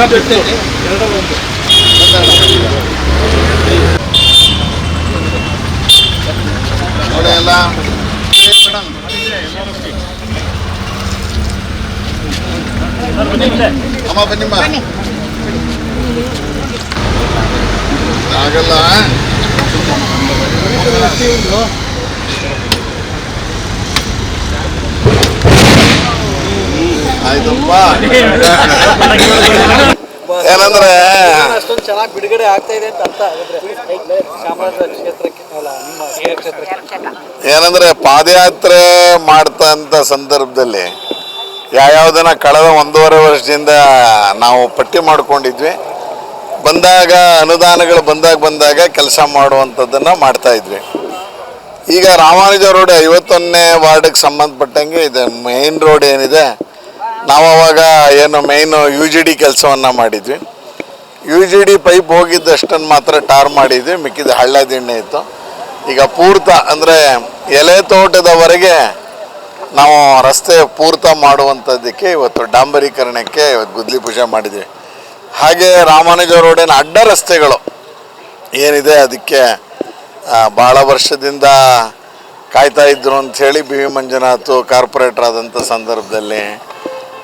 ಎಲ್ಲ ಬಿಡ್ತೈತಿ ಎರಡರ ಒಂದು ನೋಡಿ ಎಲ್ಲ ಅಮ್ಮ ಬನ್ನಿಮ್ಮ ಆಗಲ್ಲ ಆಯ್ತಪ್ಪ ಏನಂದ್ರೆ ಚೆನ್ನಾಗಿ ಬಿಡುಗಡೆ ಆಗ್ತಾ ಇದೆ ಅಂತ ಅರ್ಥ ಕ್ಷೇತ್ರಕ್ಕೆ ಏನಂದ್ರೆ ಪಾದಯಾತ್ರೆ ಮಾಡ್ತಂತ ಸಂದರ್ಭದಲ್ಲಿ ಯಾವ್ಯಾವ್ದನ್ನ ಕಳೆದ ಒಂದೂವರೆ ವರ್ಷದಿಂದ ನಾವು ಪಟ್ಟಿ ಮಾಡ್ಕೊಂಡಿದ್ವಿ. ಬಂದಾಗ ಅನುದಾನಗಳು ಬಂದಾಗ ಬಂದಾಗ ಕೆಲಸ ಮಾಡುವಂಥದ್ದನ್ನು ಮಾಡ್ತಾ ಇದ್ವಿ. ಈಗ ರಾಮಾನುಜ ರೋಡ್ ಐವತ್ತೊಂದನೇ ವಾರ್ಡ್ಗೆ ಸಂಬಂಧಪಟ್ಟಂಗೆ ಇದೆ. ಮೇನ್ ರೋಡ್ ಏನಿದೆ, ನಾವು ಅವಾಗ ಏನು ಮೇಯ್ನು ಯು ಜಿ ಡಿ ಕೆಲಸವನ್ನು ಮಾಡಿದ್ವಿ. ಯು ಜಿ ಡಿ ಪೈಪ್ ಹೋಗಿದ್ದಷ್ಟನ್ನು ಮಾತ್ರ ಟಾರ್ ಮಾಡಿದ್ವಿ, ಮಿಕ್ಕಿದ ಹಳ್ಳ ದಿಣ್ಣೆ ಇತ್ತು. ಈಗ ಪೂರ್ತ, ಅಂದರೆ ಎಲೆ ತೋಟದವರೆಗೆ ನಾವು ರಸ್ತೆ ಪೂರ್ತ ಮಾಡುವಂಥದ್ದಕ್ಕೆ ಇವತ್ತು ಡಾಂಬರೀಕರಣಕ್ಕೆ ಇವತ್ತು ಗುದ್ಲಿ ಪೂಜೆ ಮಾಡಿದ್ವಿ. ಹಾಗೆ ರಾಮಾನುಜ ರೋಡಿನ ಅಡ್ಡ ರಸ್ತೆಗಳು ಏನಿದೆ ಅದಕ್ಕೆ ಭಾಳ ವರ್ಷದಿಂದ ಕಾಯ್ತಾ ಇದ್ರು ಅಂಥೇಳಿ ಬಿ ವಿ ಮಂಜುನಾಥ್ ಕಾರ್ಪೊರೇಟರ್ ಆದಂಥ ಸಂದರ್ಭದಲ್ಲಿ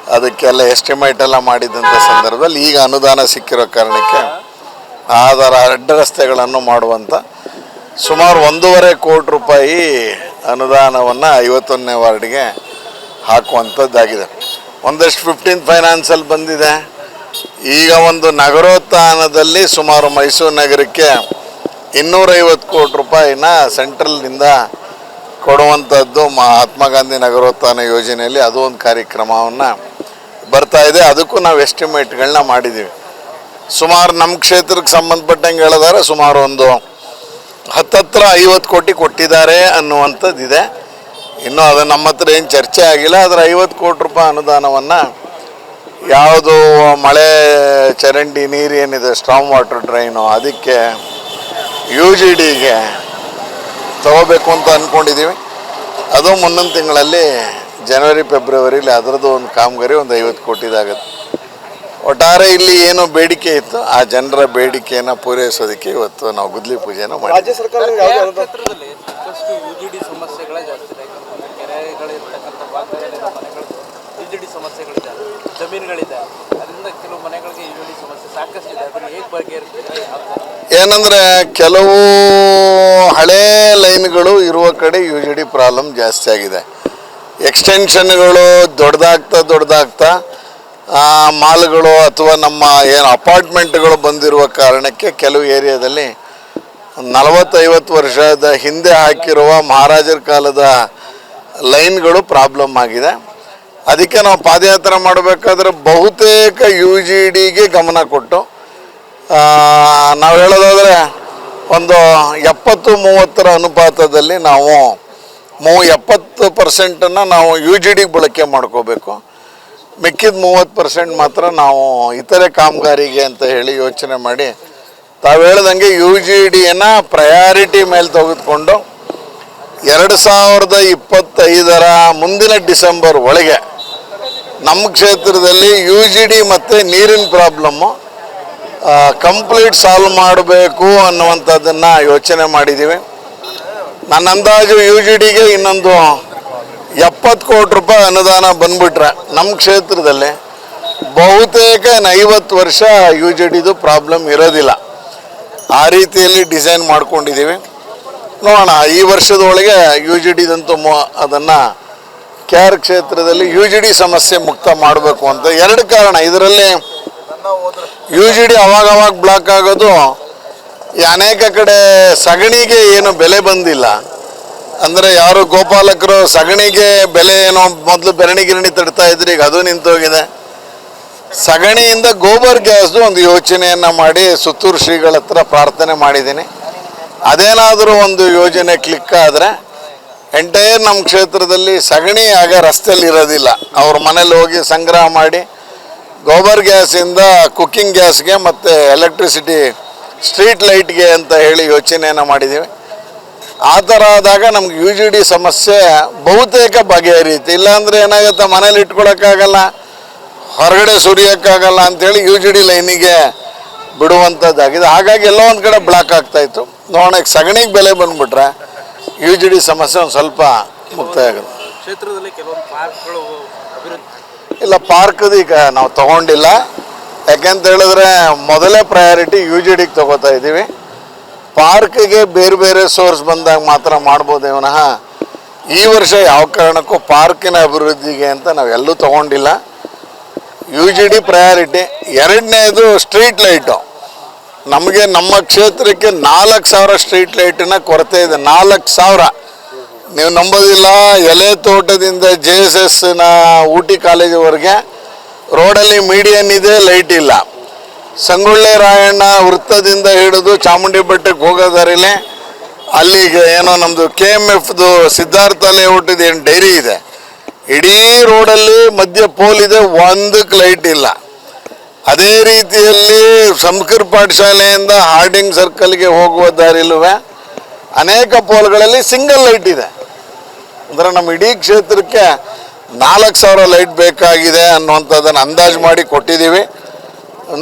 ಅದಕ್ಕೆಲ್ಲ ಎಸ್ಟಿಮೇಟ್ ಎಲ್ಲ ಮಾಡಿದಂಥ ಸಂದರ್ಭದಲ್ಲಿ ಈಗ ಅನುದಾನ ಸಿಕ್ಕಿರೋ ಕಾರಣಕ್ಕೆ ಆಧಾರ ಅಡ್ಡ ರಸ್ತೆಗಳನ್ನು ಮಾಡುವಂಥ ಸುಮಾರು ಒಂದೂವರೆ ಕೋಟಿ ರೂಪಾಯಿ ಅನುದಾನವನ್ನು ಐವತ್ತೊಂದನೇ ವಾರ್ಡ್ಗೆ ಹಾಕುವಂಥದ್ದಾಗಿದೆ ಒಂದಷ್ಟು ಫಿಫ್ಟೀನ್ ಫೈನಾನ್ಸಲ್ಲಿ ಬಂದಿದೆ. ಈಗ ಒಂದು ನಗರೋತ್ಥಾನದಲ್ಲಿ ಸುಮಾರು ಮೈಸೂರು ನಗರಕ್ಕೆ ಇನ್ನೂರೈವತ್ತು ಕೋಟಿ ರೂಪಾಯಿನ ಸೆಂಟ್ರಲ್ನಿಂದ ಕೊಡುವಂಥದ್ದು ಮಹಾತ್ಮ ಗಾಂಧಿ ನಗರೋತ್ಥಾನ ಯೋಜನೆಯಲ್ಲಿ ಅದು ಒಂದು ಕಾರ್ಯಕ್ರಮವನ್ನು ಬರ್ತಾ ಇದೆ. ಅದಕ್ಕೂ ನಾವು ಎಸ್ಟಿಮೇಟ್ಗಳನ್ನ ಮಾಡಿದ್ದೀವಿ ಸುಮಾರು ನಮ್ಮ ಕ್ಷೇತ್ರಕ್ಕೆ ಸಂಬಂಧಪಟ್ಟಂಗೆ ಹೇಳಿದಾರೆ ಸುಮಾರು ಒಂದು ಹತ್ತತ್ರ ಐವತ್ತು ಕೋಟಿ ಕೊಟ್ಟಿದ್ದಾರೆ ಅನ್ನುವಂಥದ್ದಿದೆ. ಇನ್ನೂ ಅದು ನಮ್ಮ ಹತ್ರ ಏನು ಚರ್ಚೆ ಆಗಿಲ್ಲ. ಆದರೆ ಐವತ್ತು ಕೋಟಿ ರೂಪಾಯಿ ಅನುದಾನವನ್ನು ಯಾವುದು ಮಳೆ ಚರಂಡಿ, ನೀರು ಏನಿದೆ ಸ್ಟ್ರಾಂಗ್ ವಾಟರ್ ಡ್ರೈನು ಅದಕ್ಕೆ ಯು ಜಿ ಡಿಗೆ ತಗೋಬೇಕು ಅಂತ ಅಂದ್ಕೊಂಡಿದ್ದೀವಿ ಅದು ಮುಂದಿನ ತಿಂಗಳಲ್ಲಿ ಜನವರಿ ಫೆಬ್ರವರಿಲಿ ಅದರದ್ದು ಒಂದು ಕಾಮಗಾರಿ ಒಂದು ಐವತ್ತು ಕೋಟಿದಾಗುತ್ತೆ ಒಟ್ಟಾರೆ ಇಲ್ಲಿ ಏನು ಬೇಡಿಕೆ ಇತ್ತು. ಆ ಜನರ ಬೇಡಿಕೆಯನ್ನು ಪೂರೈಸೋದಕ್ಕೆ ಇವತ್ತು ನಾವು ಗುದ್ಲಿ ಪೂಜೆನ ಮಾಡಿ ಏನಂದ್ರೆ ಕೆಲವು ಹಳೆ ಲೈನ್ಗಳು ಇರುವ ಕಡೆ ಯು ಜಿ ಡಿ ಪ್ರಾಬ್ಲಮ್ ಜಾಸ್ತಿ ಆಗಿದೆ. ಎಕ್ಸ್ಟೆನ್ಷನ್ಗಳು ದೊಡ್ಡದಾಗ್ತಾ ದೊಡ್ಡದಾಗ್ತಾ ಮಾಲ್ಗಳು ಅಥವಾ ನಮ್ಮ ಏನು ಅಪಾರ್ಟ್ಮೆಂಟ್ಗಳು ಬಂದಿರುವ ಕಾರಣಕ್ಕೆ ಕೆಲವು ಏರಿಯಾದಲ್ಲಿ ನಲವತ್ತೈವತ್ತು ವರ್ಷದ ಹಿಂದೆ ಹಾಕಿರುವ ಮಹಾರಾಜರ ಕಾಲದ ಲೈನ್ಗಳು ಪ್ರಾಬ್ಲಮ್ ಆಗಿದೆ. ಅದಕ್ಕೆ ನಾವು ಪಾದಯಾತ್ರೆ ಮಾಡಬೇಕಾದ್ರೆ ಬಹುತೇಕ ಯು ಜಿ ಡಿಗೆ ಗಮನ ಕೊಟ್ಟು ನಾವು ಹೇಳೋದಾದರೆ ಒಂದು ಎಪ್ಪತ್ತು ಮೂವತ್ತರ ಅನುಪಾತದಲ್ಲಿ ನಾವು ಮೂ, ಎಪ್ಪತ್ತು ಪರ್ಸೆಂಟನ್ನು ನಾವು ಯು ಜಿ ಡಿಗೆ ಬಳಕೆ ಮಾಡ್ಕೋಬೇಕು. ಮಿಕ್ಕಿದ ಮೂವತ್ತು ಪರ್ಸೆಂಟ್ ಮಾತ್ರ ನಾವು ಇತರೆ ಕಾಮಗಾರಿಗೆ ಅಂತ ಹೇಳಿ ಯೋಚನೆ ಮಾಡಿ ತಾವು ಹೇಳ್ದಂಗೆ ಯು ಜಿ ಡಿಯನ್ನು ಪ್ರಯಾರಿಟಿ ಮೇಲೆ ತೆಗೆದುಕೊಂಡು ಎರಡು ಸಾವಿರದ ಇಪ್ಪತ್ತೈದರ ಮುಂದಿನ ಡಿಸೆಂಬರ್ ಒಳಗೆ ನಮ್ಮ ಕ್ಷೇತ್ರದಲ್ಲಿ ಯು ಜಿ ಡಿ ಮತ್ತು ನೀರಿನ ಪ್ರಾಬ್ಲಮ್ಮು ಕಂಪ್ಲೀಟ್ ಸಾಲ್ವ್ ಮಾಡಬೇಕು ಅನ್ನುವಂಥದ್ದನ್ನು ಯೋಚನೆ ಮಾಡಿದ್ದೀವಿ ನನ್ನ ಅಂದಾಜು ಯು ಜಿ ಡಿಗೆ ಇನ್ನೊಂದು ಎಪ್ಪತ್ತು ಕೋಟಿ ರೂಪಾಯಿ ಅನುದಾನ ಬಂದ್ಬಿಟ್ರೆ ನಮ್ಮ ಕ್ಷೇತ್ರದಲ್ಲಿ ಬಹುತೇಕ ಐವತ್ತು ವರ್ಷ ಯು ಜಿ ಡಿದು ಪ್ರಾಬ್ಲಮ್ ಇರೋದಿಲ್ಲ. ಆ ರೀತಿಯಲ್ಲಿ ಡಿಸೈನ್ ಮಾಡ್ಕೊಂಡಿದ್ದೀವಿ. ನೋಡೋಣ ಈ ವರ್ಷದೊಳಗೆ ಯು ಜಿ ಡಿದಂತೂ ಮೊ ಅದನ್ನು ಕೆ ಆರ್ ಕ್ಷೇತ್ರದಲ್ಲಿ ಯು ಜಿ ಡಿ ಸಮಸ್ಯೆ ಮುಕ್ತ ಮಾಡಬೇಕು ಅಂತ ಎರಡು ಕಾರಣ. ಇದರಲ್ಲಿ ಯು ಜಿ ಡಿ ಅವಾಗವಾಗ ಅವಾಗ ಬ್ಲಾಕ್ ಆಗೋದು ಈ ಅನೇಕ ಕಡೆ ಸಗಣಿಗೆ ಏನು ಬೆಲೆ ಬಂದಿಲ್ಲ. ಅಂದರೆ ಯಾರು ಗೋಪಾಲಕರು ಸಗಣಿಗೆ ಬೆಲೆ ಏನೋ ಮೊದಲು ಬೆರಣಿ ಗಿರಣಿ ತಡ್ತಾ ಇದ್ರಿ, ಈಗ ಅದು ನಿಂತೋಗಿದೆ. ಸಗಣಿಯಿಂದ ಗೋಬರ್ ಗ್ಯಾಸ್ದು ಒಂದು ಯೋಚನೆಯನ್ನು ಮಾಡಿ ಸುತ್ತೂರು ಶ್ರೀಗಳ ಹತ್ರ ಪ್ರಾರ್ಥನೆ ಮಾಡಿದ್ದೀನಿ. ಅದೇನಾದರೂ ಒಂದು ಯೋಜನೆ ಕ್ಲಿಕ್ ಆದರೆ ಎಂಟೈರ್ ನಮ್ಮ ಕ್ಷೇತ್ರದಲ್ಲಿ ಸಗಣಿ ಆಗ ರಸ್ತೆಯಲ್ಲಿ ಇರೋದಿಲ್ಲ. ಅವ್ರ ಮನೇಲಿ ಹೋಗಿ ಸಂಗ್ರಹ ಮಾಡಿ ಗೋಬರ್ ಗ್ಯಾಸಿಂದ ಕುಕ್ಕಿಂಗ್ ಗ್ಯಾಸ್ಗೆ ಮತ್ತು ಎಲೆಕ್ಟ್ರಿಸಿಟಿ ಸ್ಟ್ರೀಟ್ ಲೈಟ್ಗೆ ಅಂತ ಹೇಳಿ ಯೋಚನೆಯನ್ನು ಮಾಡಿದ್ದೀವಿ. ಆ ಥರ ಆದಾಗ ನಮ್ಗೆ ಯು ಜಿ ಡಿ ಸಮಸ್ಯೆ ಬಹುತೇಕ ಬಗೆಹರಿಯುತ್ತೆ ಇಲ್ಲಾಂದರೆ ಏನಾಗುತ್ತೆ ಮನೇಲಿ ಇಟ್ಕೊಳಕ್ಕಾಗಲ್ಲ ಹೊರಗಡೆ ಸುರಿಯೋಕ್ಕಾಗಲ್ಲ ಅಂಥೇಳಿ ಯು ಜಿ ಡಿ ಲೈನಿಗೆ ಬಿಡುವಂಥದ್ದಾಗಿದೆ. ಹಾಗಾಗಿ ಎಲ್ಲೋ ಒಂದು ಕಡೆ ಬ್ಲಾಕ್ ಆಗ್ತಾಯಿತ್ತು ನೋಡೋಣ ಸಗಣಿಗೆ ಬೆಲೆ ಬಂದುಬಿಟ್ರೆ ಯು ಜಿ ಡಿ ಸಮಸ್ಯೆ ಒಂದು ಸ್ವಲ್ಪ ಮುಕ್ತಾಯ ಆಗುತ್ತೆ ಕ್ಷೇತ್ರದಲ್ಲಿ ಕೆಲವೊಂದು ಪಾರ್ಕ್ಗಳು ಇಲ್ಲ ಪಾರ್ಕ್ದು ಈಗ ನಾವು ತಗೊಂಡಿಲ್ಲ. ಯಾಕೆಂತ ಹೇಳಿದ್ರೆ ಮೊದಲೇ ಪ್ರಯಾರಿಟಿ ಯು ಜಿ ಡಿಗೆ ತಗೋತಾ ಇದ್ದೀವಿ. ಪಾರ್ಕ್ಗೆ ಬೇರೆ ಬೇರೆ ಸೋರ್ಸ್ ಬಂದಾಗ ಮಾತ್ರ ಮಾಡ್ಬೋದೇ ವಿನಃ ಈ ವರ್ಷ ಯಾವ ಕಾರಣಕ್ಕೂ ಪಾರ್ಕಿನ ಅಭಿವೃದ್ಧಿಗೆ ಅಂತ ನಾವೆಲ್ಲೂ ತಗೊಂಡಿಲ್ಲ. ಯು ಜಿ ಡಿ ಪ್ರಯಾರಿಟಿ ಎರಡನೇದು ಸ್ಟ್ರೀಟ್ ಲೈಟು ನಮಗೆ ನಮ್ಮ ಕ್ಷೇತ್ರಕ್ಕೆ ನಾಲ್ಕು ಸಾವಿರ ಸ್ಟ್ರೀಟ್ ಲೈಟಿನ ಕೊರತೆ ಇದೆ. ನಾಲ್ಕು ಸಾವಿರ. ನೀವು ನಂಬೋದಿಲ್ಲ, ಎಲೆ ತೋಟದಿಂದ ಜೆ ಎಸ್ ಎಸ್ನ ಊಟಿ ಕಾಲೇಜಿವರೆಗೆ ರೋಡಲ್ಲಿ ಮೀಡಿಯನ್ ಇದೆ, ಲೈಟ್ ಇಲ್ಲ. ಸಂಗೊಳ್ಳಿ ರಾಯಣ್ಣ ವೃತ್ತದಿಂದ ಹಿಡಿದು ಚಾಮುಂಡಿ ಬೆಟ್ಟಕ್ಕೆ ಹೋಗೋ ಅಲ್ಲಿ ಏನೋ ನಮ್ಮದು ಕೆ ಎಂ ಎಫ್ದು ಸಿದ್ಧಾರ್ಥ ಲೇಔಟ್ದು ಏನು ಡೈರಿ ಇದೆ. ಇಡೀ ರೋಡಲ್ಲಿ ಮಧ್ಯ ಪೋಲ್ ಇದೆ ಒಂದಕ್ಕೆ ಲೈಟ್ ಇಲ್ಲ. ಅದೇ ರೀತಿಯಲ್ಲಿ ಸಂಸ್ಕೃತ ಪಾಠಶಾಲೆಯಿಂದ ಹಾರ್ಡಿಂಗ್ ಸರ್ಕಲ್ಗೆ ಹೋಗುವ ದಾರಿಲ್ವೆ ಅನೇಕ ಪೋಲ್ಗಳಲ್ಲಿ ಸಿಂಗಲ್ ಲೈಟ್ ಇದೆ. ಅಂದರೆ ನಮ್ಮ ಇಡೀ ಕ್ಷೇತ್ರಕ್ಕೆ ನಾಲ್ಕು ಸಾವಿರ ಲೈಟ್ ಬೇಕಾಗಿದೆ ಅನ್ನುವಂಥದ್ದನ್ನು ಅಂದಾಜು ಮಾಡಿ ಕೊಟ್ಟಿದ್ದೀವಿ.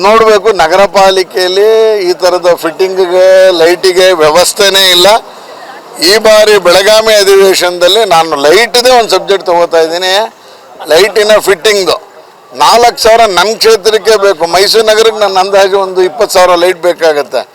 ನೋಡಬೇಕು, ನಗರ ಪಾಲಿಕೆಯಲ್ಲಿ ಈ ಥರದ ಫಿಟ್ಟಿಂಗ್ಗೆ ಲೈಟಿಗೆ ವ್ಯವಸ್ಥೆನೇ ಇಲ್ಲ. ಈ ಬಾರಿ ಬೆಳಗಾವಿ ಅಧಿವೇಶನದಲ್ಲಿ ನಾನು ಲೈಟ್ದೇ ಒಂದು ಸಬ್ಜೆಕ್ಟ್ ತೊಗೋತಾ ಇದ್ದೀನಿ. ಲೈಟಿನ ಫಿಟ್ಟಿಂಗು ನಾಲ್ಕು ಸಾವಿರ ನಮ್ಮ ಕ್ಷೇತ್ರಕ್ಕೆ ಬೇಕು. ಮೈಸೂರು ನಗರಕ್ಕೆ ನನ್ನ ಅಂದಾಜು ಒಂದು ಇಪ್ಪತ್ತು ಸಾವಿರ ಲೈಟ್ ಬೇಕಾಗತ್ತೆ.